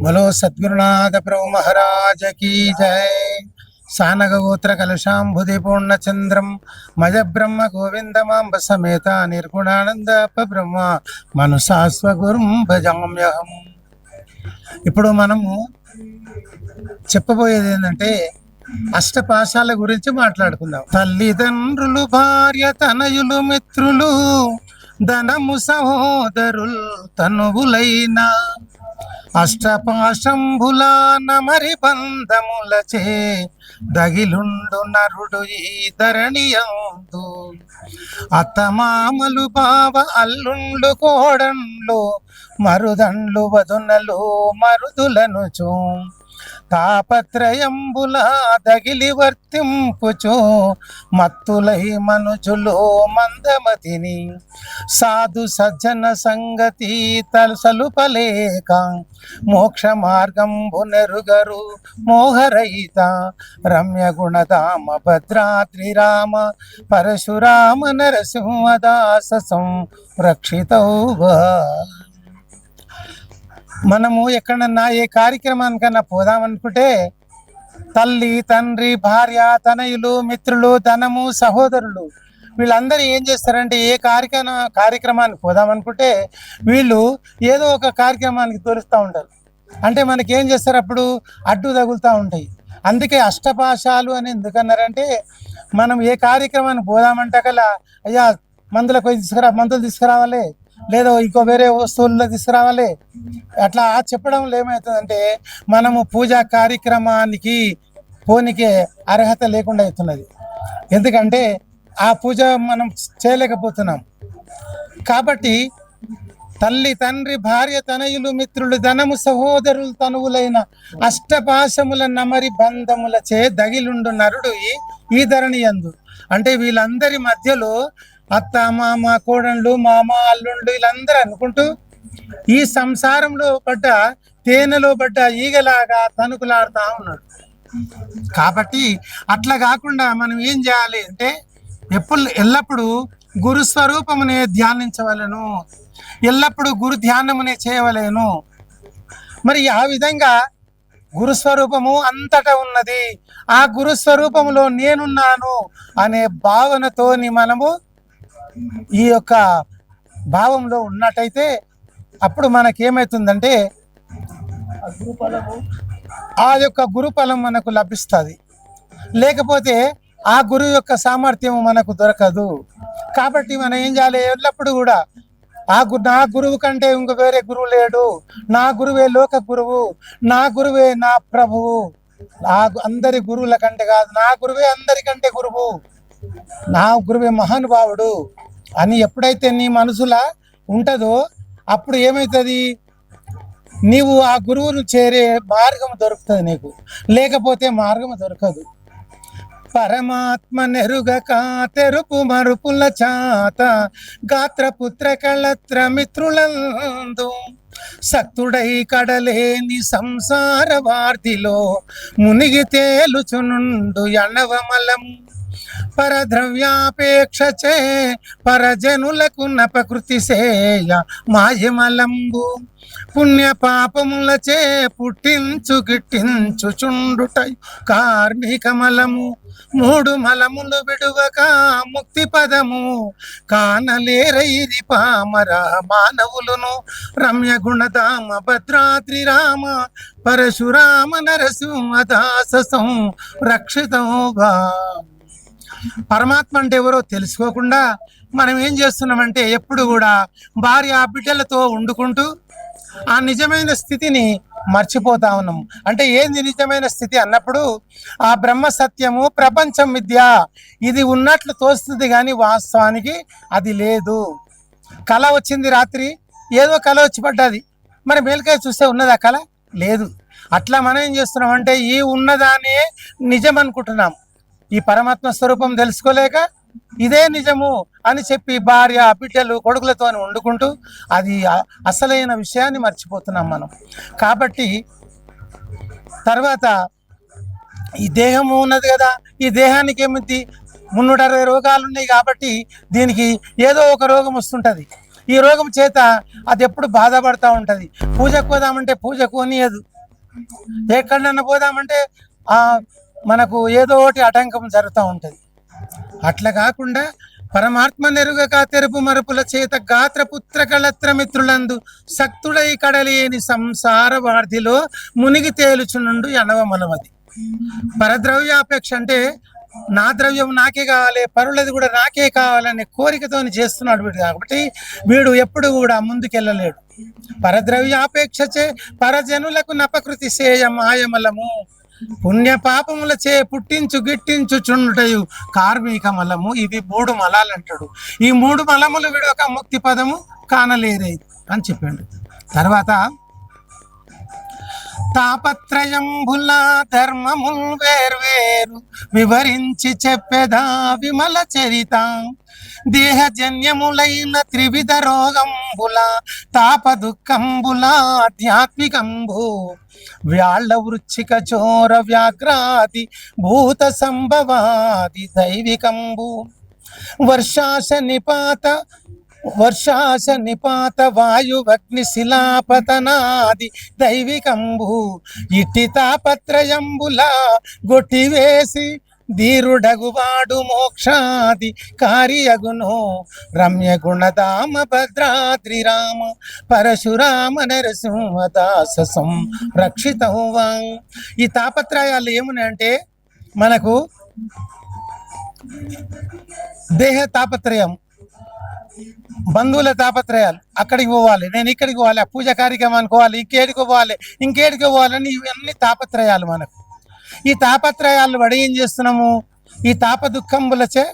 బలో సద్గురునాథ ప్రభు మహారాజ కీ జయ కలుషాంభుది పూర్ణ చంద్రం మజ బ్రహ్మ గోవిందమాంబ సమేత నిర్గుణానంద బ్రహ్మ మనసాస్వగురుం భజామ్యహం ఇప్పుడు మనము చెప్పబోయేది ఏంటంటే అష్టపాశాల గురించి మాట్లాడుకుందాం. తల్లిదండ్రులు భార్య తనయులు మిత్రులు ధనము సహోదరులు తనువులైన అష్టపాశంభుల నమరి బంధములచే దగిలుండు నరుడు ఈ ధరణియందు అత్తమామలు బావ అల్లుండు కోడండ్లు మరుదండ్లు వదునలు మరుదులను చూ తాపత్రయంబుల దగిలి వర్తింపుచు మత్తులై మనుజులు మందమతిని. సాధు సజ్జన సంగతి తలసలుపలేక మోక్ష మార్గంబు నెరుగరు మోహరహిత రమ్య గుణధామ భద్రాద్రి రామ పరశురామ నరసింహదాస సంరక్షితౌవా. మనము ఎక్కడన్నా ఏ కార్యక్రమానికన్నా పోదామనుకుంటే తల్లి తండ్రి భార్య తనయులు మిత్రులు ధనము సహోదరులు వీళ్ళందరూ ఏం చేస్తారంటే ఏ కార్యక్రమ కార్యక్రమానికి పోదామనుకుంటే వీళ్ళు ఏదో ఒక కార్యక్రమానికి తోలుస్తూ ఉంటారు. అంటే మనకి ఏం చేస్తారు అప్పుడు? అడ్డు తగులుతూ ఉంటాయి. అందుకే అష్టపాశాలు అని ఎందుకన్నారంటే మనం ఏ కార్యక్రమానికి పోదామంటే కల అయ్యా మందులకు తీసుకురా మందులు తీసుకురావాలి లేదా ఇంకో వేరే వస్తువుల్లో తీసుకురావాలి. అట్లా చెప్పడం ఏమవుతుందంటే మనము పూజా కార్యక్రమానికి పోనీకే అర్హత లేకుండా అవుతున్నది. ఎందుకంటే ఆ పూజ మనం చేయలేకపోతున్నాం. కాబట్టి తల్లి తండ్రి భార్య తనయులు మిత్రులు ధనము సహోదరులు తనువులైన అష్టపాశముల నమరి బంధములచే దగిలుండు నరుడు ఈ ధరణి యందు. అంటే వీళ్ళందరి మధ్యలో అత్త మామ కోడళ్ళు మామ అల్లుండు వీళ్ళందరూ అనుకుంటూ ఈ సంసారంలో పడ్డ తేనెలో పడ్డ ఈగలాగా తణుకులాడుతూ ఉన్నాడు. కాబట్టి అట్లా కాకుండా మనం ఏం చేయాలి అంటే ఎప్పుడు ఎల్లప్పుడూ గురు స్వరూపమునే ధ్యానించవలను. ఎల్లప్పుడూ గురు ధ్యానమునే చేయవలేను. మరి ఆ విధంగా గురు స్వరూపము అంతటా ఉన్నది. ఆ గురుస్వరూపములో నేనున్నాను అనే భావనతోని మనము ఈ యొక్క భావంలో ఉన్నట్టయితే అప్పుడు మనకేమవుతుందంటే ఆ యొక్క గురుఫలం మనకు లభిస్తుంది. లేకపోతే ఆ గురువు యొక్క సామర్థ్యం మనకు దొరకదు. కాబట్టి మనం ఏం చేయాలి? ఎల్లప్పుడు కూడా ఆ గు నా గురువు కంటే ఇంక వేరే గురువు లేడు. నా గురువే లోక గురువు. నా గురువే నా ప్రభువు. నా అందరి గురువుల కంటే కాదు నా గురువే అందరికంటే గురువు. నా గురువే మహానుభావుడు అని ఎప్పుడైతే నీ మనసులా ఉంటుందో అప్పుడు ఏమవుతుంది నీవు ఆ గురువును చేరే మార్గం దొరుకుతుంది నీకు. లేకపోతే మార్గం దొరకదు. పరమాత్మ నెరుగక తెరుపు మరుపుల చాత గాత్రపుత్ర కళత్ర మిత్రులందు సక్తుడై కడలేని సంసార వార్తిలో మునిగి తేలుచునుండు ఎణవమలం పరద్రవ్యాపేక్షచే పరజనులకు నపకృతి సేయ మాయమలంబు. పుణ్య పాపములచే పుట్టించు గిట్టించు చుండుట కార్మికమలము మూడు మలములు విడువక ముక్తి పదము. కానలేరైది పామర మానవులను. రమ్య గుణధామ భద్రాద్రి రామ పరశురామ నరసింహదాస రక్షితం పరమాత్మ అంటే ఎవరో తెలుసుకోకుండా మనం ఏం చేస్తున్నామంటే ఎప్పుడు కూడా భార్య బిడ్డలతో వండుకుంటూ ఆ నిజమైన స్థితిని మర్చిపోతా ఉన్నాం. అంటే ఏంది నిజమైన స్థితి అన్నప్పుడు ఆ బ్రహ్మ సత్యము ప్రపంచం విద్య ఇది ఉన్నట్లు తోస్తుంది కానీ వాస్తవానికి అది లేదు. కళ వచ్చింది రాత్రి ఏదో కళ వచ్చి పడ్డది. మరి మేలుకాయ చూస్తే ఉన్నదా కళ? లేదు. అట్లా మనం ఏం చేస్తున్నాం అంటే ఈ ఉన్నదానే నిజం అనుకుంటున్నాం. ఈ పరమాత్మ స్వరూపం తెలుసుకోలేక ఇదే నిజము అని చెప్పి భార్య బిడ్డలు కొడుకులతో వండుకుంటూ అది అసలైన విషయాన్ని మర్చిపోతున్నాం మనం. కాబట్టి తర్వాత ఈ దేహము ఉన్నది కదా ఈ దేహానికి ఏమిటి? మున్నూట అరవై రోగాలు ఉన్నాయి కాబట్టి దీనికి ఏదో ఒక రోగం వస్తుంటుంది. ఈ రోగం చేత అది ఎప్పుడు బాధపడుతూ ఉంటుంది. పూజకు పోదామంటే పూజకు కొనియదు ఎక్కడన్నా పోదామంటే ఆ మనకు ఏదో ఒకటి ఆటంకం జరుగుతూ ఉంటుంది. అట్లా కాకుండా పరమాత్మ నెరుగక తెరుపు మరుపుల చేత గాత్రపుత్ర కళత్ర మిత్రులందు సక్తుడై కడలేని సంసార వార్ధిలో మునిగి తేలుచునుండు ఎనవ మనవది పరద్రవ్యాపేక్ష అంటే నా ద్రవ్యం నాకే కావాలి పరులది కూడా నాకే కావాలనే కోరికతో చేస్తున్నాడు వీడు కాబట్టి వీడు ఎప్పుడు కూడా ముందుకెళ్ళలేడు. పరద్రవ్యాపేక్షచే పరజనులకు నపకృతి సేయ మాయమలము. పుణ్య పాపముల చే పుట్టించు గిట్టించు చుండుటయు కార్మిక మలము. ఇది మూడు మలాలు అంటాడు. ఈ మూడు మలములు వీడు ఒక ముక్తి పదము కానలేరే అని చెప్పాడు. తర్వాత తాపత్రయంబుల ధర్మముల్ వేర్వేరు వివరించి చెప్పెదా విమల చరిత. దేహజన్యములైన త్రివిధ రోగంబుల తాప దుఃఖంబుల ఆధ్యాత్మికంబు. వ్యాళ్ళ వృచ్చిక చోర వ్యాఘ్రాది భూత సంభవాది దైవికంబు. వర్షాశ నిపాత వర్షాశ నిపాత వాయువగ్ని శిలాపతనాది దైవికంబు ఇట్టి తాపత్రయంబులా గొట్టివేసి ధీరుడగువాడు మోక్షాది కార్యగును. రమ్య గుణధామ భద్రాద్రి రామ పరశురామ నరసింహదాస రక్షితవా ఈ తాపత్రయాలు ఏమునంటే మనకు దేహ తాపత్రయం బంధువుల తాపత్రయాలు. అక్కడికి పోవాలి. నేను ఇక్కడికి పోవాలి. ఆ పూజ కార్యక్రమానికి పోవాలి. ఇంకేడికి పోవాలి. ఇంకేడికి పోవాలని ఇవన్నీ తాపత్రయాలు మనకు. ఈ తాపత్రయాలు పడి ఏం చేస్తున్నాము? ఈ తాప దుఃఖంబులచే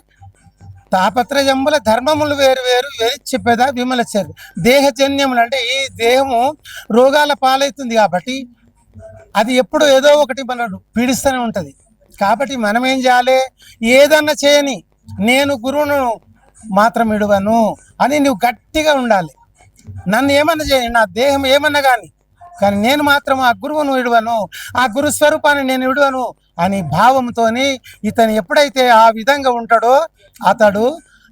తాపత్రయముల ధర్మములు వేరు వేరు వేరు చెప్పేదా విమలచేది దేహజన్యములు అంటే ఈ దేహము రోగాల పాలవుతుంది కాబట్టి అది ఎప్పుడు ఏదో ఒకటి మనడు పీడిస్తూనే ఉంటుంది. కాబట్టి మనం ఏం చేయాలి? ఏదన్నా చేయని నేను గురువును మాత్రం ఇడువను అని నువ్వు గట్టిగా ఉండాలి. నన్ను ఏమన్నా చేయండి నా దేహం ఏమన్నా కానీ కానీ నేను మాత్రం ఆ గురువును విడవను ఆ గురు స్వరూపాన్ని నేను విడవను అని భావంతోని ఇతను ఎప్పుడైతే ఆ విధంగా ఉంటాడో అతడు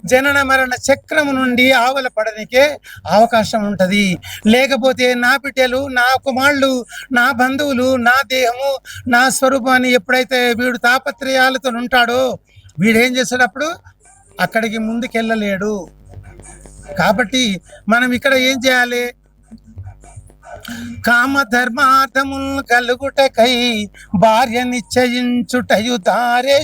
జనన మరణ చక్రము నుండి ఆవల పడనికే అవకాశం ఉంటుంది. లేకపోతే నా బిడ్డలు నా కుమారులు నా బంధువులు నా దేహము నా స్వరూపాన్ని ఎప్పుడైతే వీడు తాపత్రయాలతో ఉంటాడో వీడేం చేసేటప్పుడు అక్కడికి ముందుకెళ్ళలేడు. కాబట్టి మనం ఇక్కడ ఏం చేయాలి? కామ ధర్మార్థముల్ కలుగుటకై భార్య నిశ్చయించుటయు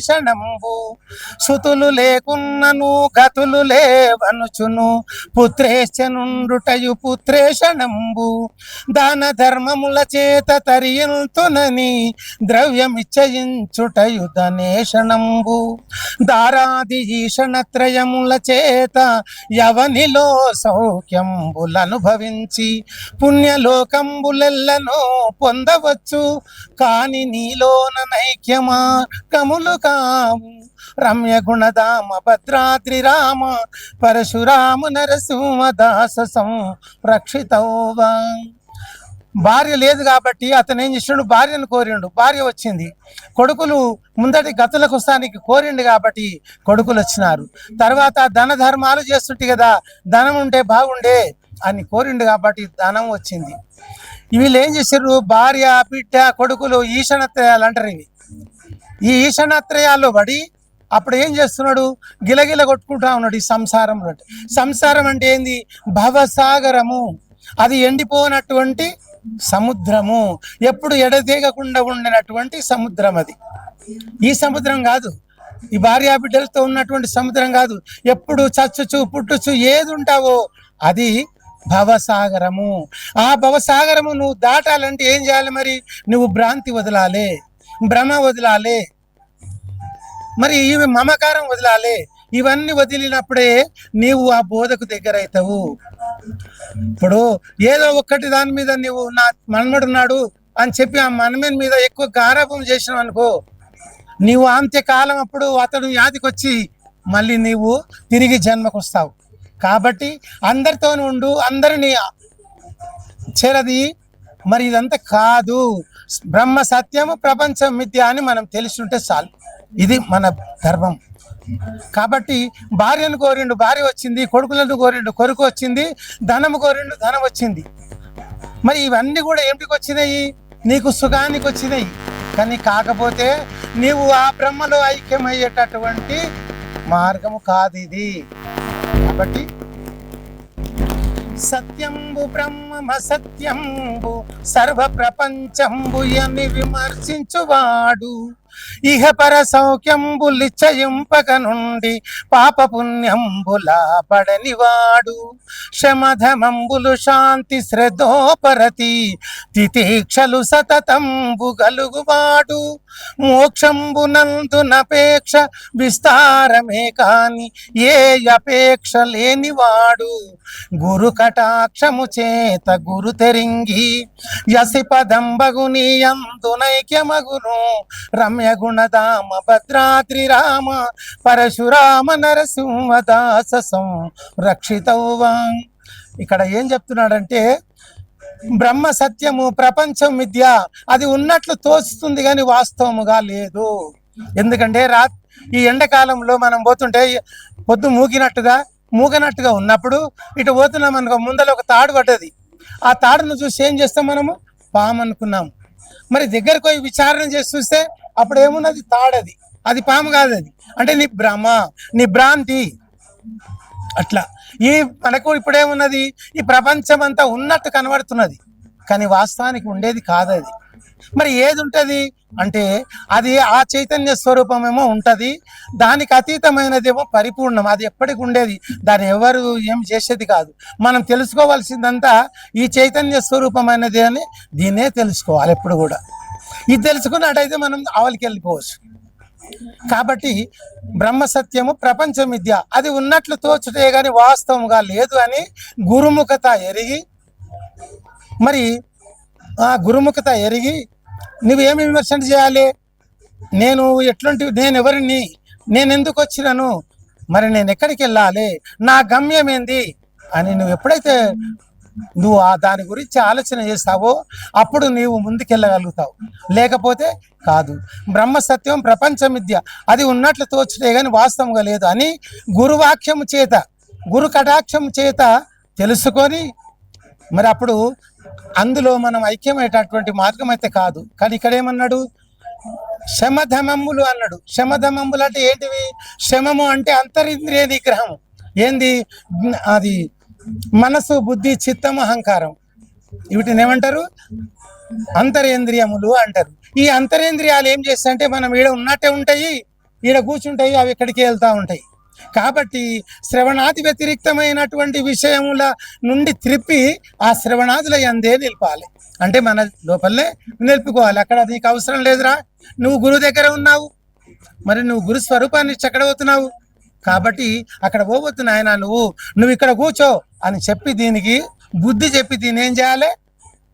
క్షణంబు. సుతులు లేకున్నను గతులు లేవనుచును పుత్రేశనుండుటయు పుత్రేషణంబు దాన ధర్మముల చేత తరియంతునని ద్రవ్యమిచ్చయించుటయు ధనేషణంబు దారాది ఈషణత్రయముల చేత యవనిలో సౌఖ్యంబులనుభవించి పుణ్యలోక కంబులెల్లనో పొందవచ్చు కాని నీలోన నైక్యమా కములు కాము రమ్య గుణధామ భద్రాద్రి రామ పరశురాము నరసింహ దాస సంరక్షితౌవా. భార్య లేదు కాబట్టి అతను ఏం చేసిండు? భార్యను కోరిండు. భార్య వచ్చింది. కొడుకులు ముందటి గతులకు వస్తానికి కోరిండు కాబట్టి కొడుకులు వచ్చినారు. తర్వాత ధన ధర్మాలు చేస్తుంటే కదా ధనం ఉంటే బాగుండే. అని కోరిండు కాబట్టి దానం వచ్చింది. వీళ్ళు ఏం చేశారు భార్య బిడ్డ కొడుకులు ఈశానత్రయాలు అంటారు ఇవి. ఈ ఈశానత్రయాల్లో పడి అప్పుడు ఏం చేస్తున్నాడు? గిలగిల కొట్టుకుంటా ఉన్నాడు ఈ సంసారంలో సంసారం అంటే ఏంది? భవసాగరము. అది ఎండిపోనటువంటి సముద్రము. ఎప్పుడు ఎడతీగకుండా ఉండినటువంటి సముద్రం అది. ఈ సముద్రం కాదు. ఈ భార్యా బిడ్డలతో ఉన్నటువంటి సముద్రం కాదు. ఎప్పుడు చచ్చుచు పుట్టుచు ఏది ఉంటావో అది భవసాగరము. ఆ భవసాగరము నువ్వు దాటాలంటే ఏం చేయాలి మరి? నువ్వు భ్రాంతి వదలాలి. భ్రమ వదలాలి. మరి ఇవి మమకారం వదలాలి. ఇవన్నీ వదిలినప్పుడే నీవు ఆ బోధకు దగ్గర అవుతావు ఇప్పుడు ఏదో ఒక్కటి దాని మీద నువ్వు నా మనమడున్నాడు అని చెప్పి ఆ మనమేన్ మీద ఎక్కువ గారాపం చేసినావు అనుకో నీవు అంత్యకాలం అప్పుడు అతడు యాదికొచ్చి మళ్ళీ నీవు తిరిగి జన్మకు వస్తావు కాబట్టి అందరితో ఉండు అందరినీ చేరది. మరి ఇదంతా కాదు. బ్రహ్మ సత్యము ప్రపంచం మిథ్య అని మనం తెలుసుంటే చాలు. ఇది మన ధర్మం కాబట్టి భార్యను కోరిండు భార్య వచ్చింది కొడుకులను కోరిండు కొడుకు వచ్చింది ధనము కోరిండు ధనం వచ్చింది. మరి ఇవన్నీ కూడా ఏమిటికి వచ్చినాయి? నీకు సుఖానికి వచ్చినాయి. కానీ కాకపోతే నీవు ఆ బ్రహ్మలో ఐక్యమయ్యేటటువంటి మార్గము కాదు ఇది. కాబట్టి సత్యంబు బ్రహ్మ సత్యంబు సర్వ ప్రపంచంబు అని విమర్శించువాడు. ఇహపర సౌఖ్యంబులిచ్చయింపక నుండి పాప పుణ్యంబుల పడనివాడు శమధమంబులు శాంతి శ్రద్ధోపరతి తితీక్షలు సతతంబు గలుగువాడు మోక్షంబునందునపేక్ష విస్తారమే కాని ఏ అపేక్ష లేనివాడు. గురు కటాక్షము చేత గురు తెరింగి యసి పదంబగుని అందునైక్యమగును రమ్య గుణదామ భద్రాద్రి రామ పరశురామ నరసింహదాస రక్షితౌవా ఇక్కడ ఏం చెప్తున్నాడంటే బ్రహ్మ సత్యము ప్రపంచం విద్య అది ఉన్నట్లు తోస్తుంది కానీ వాస్తవముగా లేదు. ఎందుకంటే రా ఈ ఎండాకాలంలో మనం పోతుంటే పొద్దు మూగినట్టుగా మూగనట్టుగా ఉన్నప్పుడు ఇటు పోతున్నాం అనుకో ముందర ఒక తాడు పడ్డది. ఆ తాడును చూసి ఏం చేస్తాం మనము? పాము అనుకున్నాం మరి దగ్గరకు పోయి విచారణ చేసి చూస్తే అప్పుడు ఏమున్నది తాడది. అది పాము కాదు అది అంటే నీ భ్రమ నీ భ్రాంతి. అట్లా. ఈ మనకు ఇప్పుడేమున్నది? ఈ ప్రపంచం అంతా ఉన్నట్టు కనబడుతున్నది. కానీ వాస్తవానికి ఉండేది కాదు అది మరి ఏది ఉంటుంది అంటే అది ఆ చైతన్య స్వరూపమేమో ఉంటుంది. దానికి అతీతమైనదేమో పరిపూర్ణం. అది ఎప్పటికి ఉండేది? దాన్ని ఎవరు ఏం చేసేది కాదు. మనం తెలుసుకోవాల్సిందంతా ఈ చైతన్య స్వరూపమైనది అని దీన్నే తెలుసుకోవాలి ఎప్పుడు కూడా. ఇది తెలుసుకున్నట్టయితే మనం ఆవలికి వెళ్ళిపోవచ్చు. కాబట్టి బ్రహ్మసత్యము ప్రపంచ విద్య అది ఉన్నట్లు తోచుటే కానీ వాస్తవంగా లేదు అని గురుముఖత ఎరిగి మరి ఆ గురుముఖత ఎరిగి నువ్వేమి విమర్శన చేయాలి? నేను ఎట్లాంటి నేను ఎవరిని నేను ఎందుకు వచ్చినాను? మరి నేను ఎక్కడికి వెళ్ళాలి? నా గమ్యం ఏంది అని నువ్వు ఎప్పుడైతే నువ్వు ఆ దాని గురించి ఆలోచన చేస్తావో అప్పుడు నీవు ముందుకెళ్ళగలుగుతావు. లేకపోతే కాదు. బ్రహ్మ సత్యం ప్రపంచ విద్య అది ఉన్నట్లు తోచుటే కానీ వాస్తవంగా లేదు అని గురువాక్యము చేత గురు కటాక్షం చేత తెలుసుకొని మరి అప్పుడు అందులో మనం ఐక్యమయ్యేటటువంటి మార్గం అయితే కాదు. కానీ ఇక్కడ ఏమన్నాడు శమధమములు అన్నాడు. శమధమములు అంటే ఏంటివి? శమము అంటే అంతరింద్రియ నిగ్రహం ఏంది? అది మనసు బుద్ధి చిత్తం అహంకారం. వీటిని ఏమంటారు? అంతరేంద్రియములు అంటారు. ఈ అంతరేంద్రియాలు ఏం చేస్తాయంటే మనం ఈడ ఉన్నట్టే ఉంటాయి ఈడ కూర్చుంటాయి అవి ఎక్కడికి వెళ్తా ఉంటాయి. కాబట్టి శ్రవణాది వ్యతిరిక్తమైనటువంటి విషయముల నుండి త్రిప్పి ఆ శ్రవణాదుల ఎందే నిలపాలి. అంటే మన లోపలనే నిలుపుకోవాలి. అక్కడ నీకు అవసరం లేదురా. నువ్వు గురువు దగ్గర ఉన్నావు. మరి నువ్వు గురు స్వరూపాన్ని చక్కడవుతున్నావు. ఎక్కడ పోతున్నావు కాబట్టి అక్కడ పోవద్దు నాయన నువ్వు నువ్వు ఇక్కడ కూర్చో అని చెప్పి దీనికి బుద్ధి చెప్పి దీన్ని ఏం చేయాలి?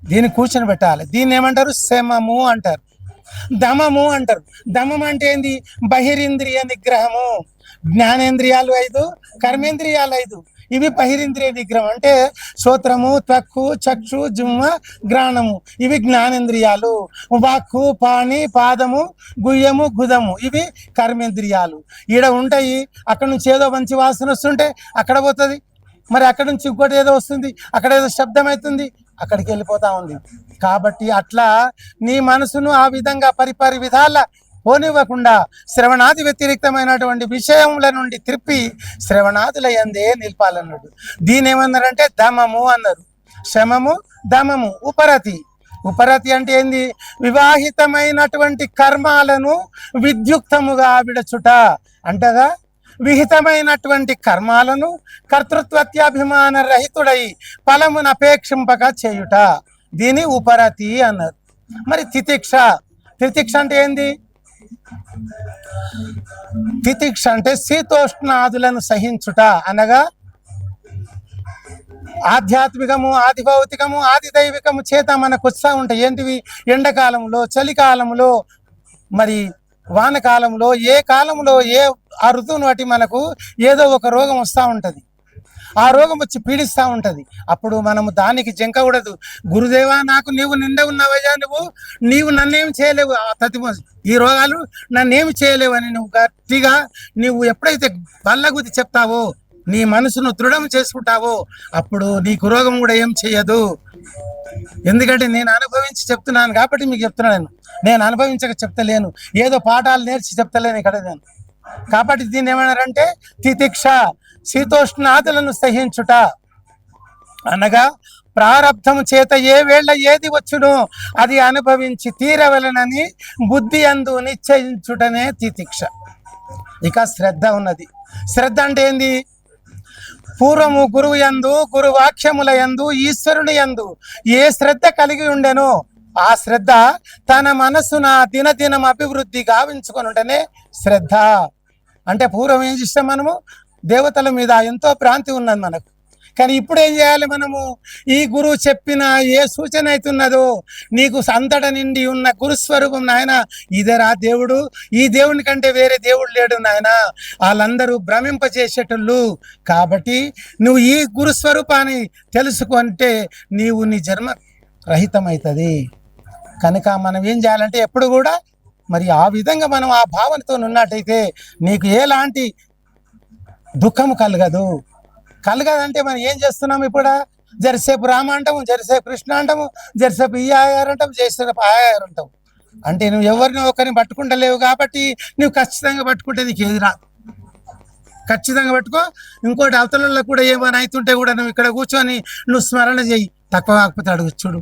దీన్ని కూర్చొని పెట్టాలి. దీన్ని ఏమంటారు? శమము అంటారు. దమము అంటారు. దమం అంటే ఏంది? బహిరింద్రియ నిగ్రహము. జ్ఞానేంద్రియాలు ఐదు కర్మేంద్రియాలు ఐదు. ఇవి బహిరింద్రియ నిగ్రహం అంటే శ్రోత్రము త్వక్కు చక్షు జుమ్మ గ్రాణము ఇవి జ్ఞానేంద్రియాలు. వాక్కు పాణి పాదము గుయ్యము గుదము. ఇవి కర్మేంద్రియాలు. ఈడ ఉంటాయి. అక్కడ నుంచి ఏదో మంచి వాసన వస్తుంటే అక్కడ పోతుంది. మరి అక్కడ నుంచి ఇంకోటి ఏదో వస్తుంది. అక్కడ ఏదో శబ్దం అవుతుంది. అక్కడికి వెళ్ళిపోతా ఉంది. కాబట్టి అట్లా నీ మనసును ఆ విధంగా పరిపరి విధాల పోనివ్వకుండా శ్రవణాది వ్యతిరేక్తమైనటువంటి విషయముల నుండి త్రిప్పి శ్రవణాదుల ఎందే నిలిపాలన్నాడు. దీని ఏమన్నారంటే దమము అన్నారు. శమము దమము ఉపరతి. ఉపరతి అంటే ఏంది? వివాహితమైనటువంటి కర్మాలను విద్యుక్తముగా విడచుట అంటగా విహితమైనటువంటి కర్మాలను కర్తృత్వత్యాభిమాన రహితుడై ఫలమును అపేక్షింపక చేయుట. దీని ఉపరతి అన్నారు. మరి తితిక్ష. తితిక్ష అంటే ఏంది? తితిక్ష అంటే శీతోష్ణాదులను సహించుట అనగా ఆధ్యాత్మికము ఆది భౌతికము ఆది దైవికము చేత మనకు వస్తూ ఉంటాయి. ఏంటివి? ఎండాకాలంలో చలికాలంలో మరి వానకాలంలో ఏ కాలంలో ఏ ఆ ఋతువును బట్టి మనకు ఏదో ఒక రోగం వస్తూ ఉంటుంది. ఆ రోగం వచ్చి పీడిస్తూ ఉంటుంది. అప్పుడు మనము దానికి జంకకూడదు గురుదేవా నాకు నీవు నిండా ఉన్నావయ్యా నువ్వు నీవు నన్నేం చేయలేవు. ఆ తతి ఈ రోగాలు నన్నేమి చేయలేవు అని నువ్వు గట్టిగా నువ్వు ఎప్పుడైతే బల్లగుది చెప్తావో నీ మనసును దృఢం చేసుకుంటావో అప్పుడు నీకు రోగం కూడా ఏం చేయదు ఎందుకంటే నేను అనుభవించి చెప్తున్నాను కాబట్టి మీకు చెప్తున్నాను నేను. నేను అనుభవించక చెప్తలేను. ఏదో పాఠాలు నేర్చి చెప్తలేను ఇక్కడ నేను. కాబట్టి దీన్ని ఏమన్నారంటే తితిక్ష. శీతోష్ణాదులను సహించుట. అనగా ప్రారంధము చేత ఏ వేళ ఏది వచ్చునో అది అనుభవించి తీరవలనని బుద్ధి అందు నిశ్చయించుటనే తితిక్ష. ఇక శ్రద్ధ ఉన్నది. శ్రద్ధ అంటే ఏంది? పూర్వము గురువు యందు గురువాక్యముల ఎందు యందు ఈశ్వరుని యందు ఏ శ్రద్ధ కలిగి ఉండెనో ఆ శ్రద్ధ తన మనసున దినదినం అభివృద్ధి గావించుకొనుటనే శ్రద్ధ. అంటే పూర్వం ఏం చేస్తాం మనము? దేవతల మీద ఎంతో ప్రాంతి ఉన్నది మనకు. కానీ ఇప్పుడు ఏం చేయాలి మనము? ఈ గురువు చెప్పిన ఏ సూచన అవుతున్నదో నీకు సంతట నిండి ఉన్న గురుస్వరూపం నాయన ఇదేరా దేవుడు? ఈ దేవుని కంటే వేరే దేవుడు లేడు నాయన. వాళ్ళందరూ భ్రమింపచేసేటోళ్ళు. కాబట్టి నువ్వు ఈ గురుస్వరూపాన్ని తెలుసుకుంటే నీవు నీ జన్మ రహితమవుతుంది కనుక మనం ఏం చేయాలంటే ఎప్పుడు కూడా మరి ఆ విధంగా మనం ఆ భావనతో ఉన్నట్టయితే నీకు ఎలాంటి దుఃఖము కలగదు. కలగదంటే మనం ఏం చేస్తున్నాం ఇప్పుడు? జరసేపు రామ అంటాము జరసేపు కృష్ణ అంటాము జరసేపు ఈ ఆయారు అంటాం జయసేపు ఆయారు అంటాం అంటే నువ్వు ఎవరిని ఒకరిని పట్టుకుంటలేవు కాబట్టి నువ్వు ఖచ్చితంగా పట్టుకుంటే నీకు ఏది రాదు. ఖచ్చితంగా పట్టుకో. ఇంకోటి అవతలలో కూడా ఏమైనా అవుతుంటే కూడా నువ్వు ఇక్కడ కూర్చొని నువ్వు స్మరణ చేయి. తక్కువ కాకపోతే అడుగు చూడు.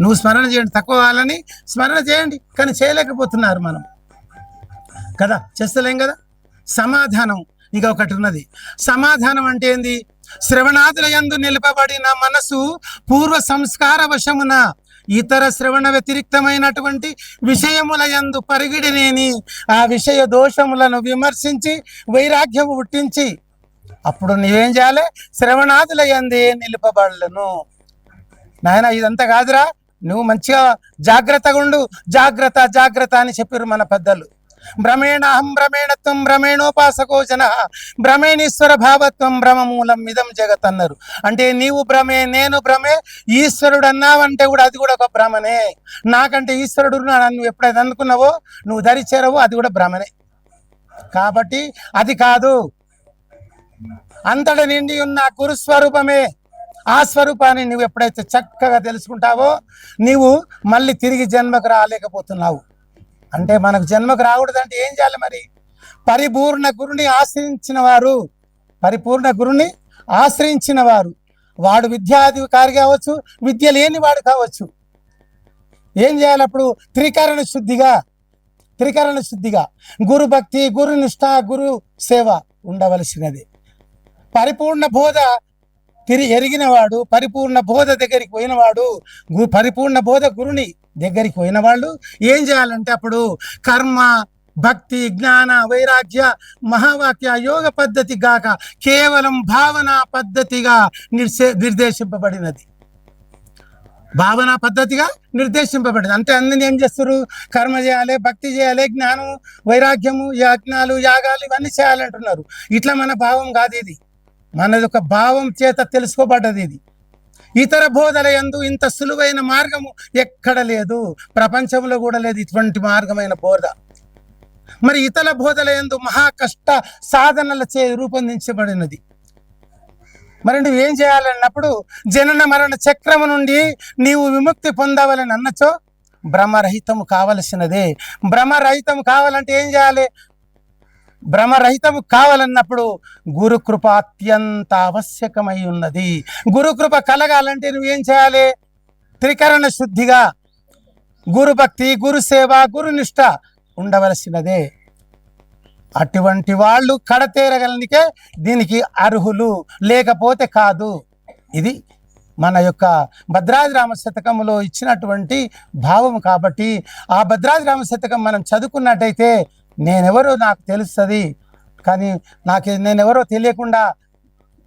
నువ్వు స్మరణ చేయండి. తక్కువ కావాలని స్మరణ చేయండి. కానీ చేయలేకపోతున్నారు మనం. కదా? చేస్తలేం కదా? సమాధానం. ఇంకొకటి ఒకటి ఉన్నది. సమాధానం అంటే ఏంది? శ్రవణాదుల యందు నిలపబడిన మనసు పూర్వ సంస్కార వశమున ఇతర శ్రవణ వ్యతిరిక్తమైనటువంటి విషయముల యందు పరిగిడినేని ఆ విషయ దోషములను విమర్శించి వైరాగ్యము పుట్టించి అప్పుడు నీవేం చేయాలి? శ్రవణాదుల యందే నిలుపబడలను. నాయన ఇదంతా కాదురా. నువ్వు మంచిగా జాగ్రత్తగా ఉండు. జాగ్రత్త జాగ్రత్త అని చెప్పారు మన పెద్దలు. భ్రమేణహం భ్రమేణత్వం భ్రమేణోపాసకో జన భ్రమేణీశ్వర భావత్వం భ్రమమూలం ఇదం జగత్ అన్నారు అంటే నీవు భ్రమే నేను భ్రమే ఈశ్వరుడు అన్నావంటే కూడా అది కూడా ఒక భ్రమనే। నాకంటే ఈశ్వరుడు నువ్వు ఎప్పుడైతే అనుకున్నావో నువ్వు ధరిచేరవో అది కూడా భ్రమనే। కాబట్టి అది కాదు। అంతట నిండి ఉన్న గురుస్వరూపమే ఆ స్వరూపాన్ని నువ్వు ఎప్పుడైతే చక్కగా తెలుసుకుంటావో నీవు మళ్ళీ తిరిగి జన్మకు రాలేకపోతున్నావు। అంటే మనకు జన్మకు రాకూడదంటే ఏం చేయాలి మరి? పరిపూర్ణ గురుని ఆశ్రయించిన వారు పరిపూర్ణ గురుని ఆశ్రయించిన వారు వాడు విద్యాధికారి కావచ్చు విద్య లేని వాడు కావచ్చు. ఏం చేయాలి అప్పుడు? త్రికరణ శుద్ధిగా త్రికరణ శుద్ధిగా. గురు భక్తి గురు నిష్ఠ గురు సేవ ఉండవలసినది. పరిపూర్ణ బోధ తిరి ఎరిగినవాడు పరిపూర్ణ బోధ దగ్గరికి పోయినవాడు గు పరిపూర్ణ బోధ గురుని దగ్గరికి పోయిన వాళ్ళు ఏం చేయాలంటే అప్పుడు కర్మ భక్తి జ్ఞాన వైరాగ్య మహావాక్య యోగ పద్ధతి గాక కేవలం భావన పద్ధతిగా నిర్సే నిర్దేశింపబడినది. భావన పద్ధతిగా నిర్దేశింపబడింది అంటే అందరిని ఏం చేస్తారు కర్మ చేయాలి భక్తి చేయాలి జ్ఞానం వైరాగ్యము యజ్ఞాలు యాగాలు ఇవన్నీ చేయాలంటున్నారు. ఇట్లా మన భావం కాదు ఇది. మనది ఒక భావం చేత తెలుసుకోబడ్డది ఇది. ఇతర బోధల యందు ఇంత సులువైన మార్గము ఎక్కడ లేదు. ప్రపంచంలో కూడా లేదు ఇటువంటి మార్గమైన బోధ. మరి ఇతర బోధల యందు మహా కష్ట సాధనల చే రూపొందించబడినది. మరి నువ్వు ఏం చేయాలన్నప్పుడు జనన మరణ చక్రము నుండి నీవు విముక్తి పొందవాలని అన్నచో భ్రమరహితము కావలసినదే. భ్రమరహితం కావాలంటే ఏం చేయాలి? భ్రమరహితము కావాలన్నప్పుడు గురుకృప అత్యంత ఆవశ్యకమై ఉన్నది. గురుకృప కలగాలంటే నువ్వేం చేయాలి? త్రికరణ శుద్ధిగా గురుభక్తి గురుసేవ గురునిష్ట ఉండవలసినదే. అటువంటి వాళ్ళు కడతేరగలనికే దీనికి అర్హులు లేకపోతే కాదు. ఇది మన యొక్క భద్రాద్రి రామ శతకంలో ఇచ్చినటువంటి భావం కాబట్టి ఆ భద్రాద్రి రామ శతకం మనం చదువుకున్నట్టయితే నేనెవరో నాకు తెలుస్తుంది కానీ నాకు నేనెవరో తెలియకుండా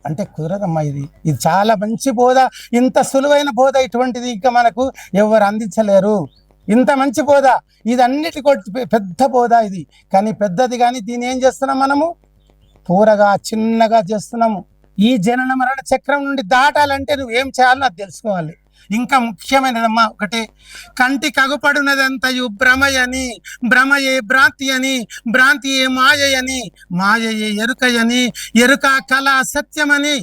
అంటే కుదరదమ్మా ఇది. ఇది చాలా మంచి బోధ ఇంత సులువైన బోధ ఇటువంటిది ఇంకా మనకు ఎవరు అందించలేరు. ఇంత మంచి బోధ ఇది అన్నిటి పెద్ద బోధ ఇది. కానీ పెద్దది కానీ దీన్ని ఏం చేస్తున్నాం మనము? పూరగా చిన్నగా చేస్తున్నాము. ఈ జనన మరణ చక్రం నుండి దాటాలంటే నువ్వు ఏం చేయాలో అది తెలుసుకోవాలి. ఇంకా ముఖ్యమైనదమ్మా ఒకటి. కంటి కగుపడునదంతయు భ్రమయని భ్రమయే భ్రాంతి అని భ్రాంతియే మాయయని మాయయే ఎరుకయని ఎరుక కళ సత్యమని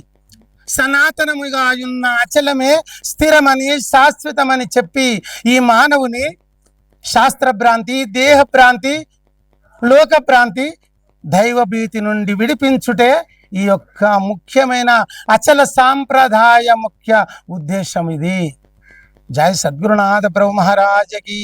సనాతనముగా ఉన్న అచలమే స్థిరమని శాశ్వతమని చెప్పి ఈ మానవుని శాస్త్ర భ్రాంతి దేహ భ్రాంతి లోక దైవభీతి నుండి విడిపించుటే ఈ యొక్క ముఖ్యమైన అచల సాంప్రదాయ ముఖ్య ఉద్దేశం ఇది. జై సద్గురునాథ ప్రభు మహారాజకి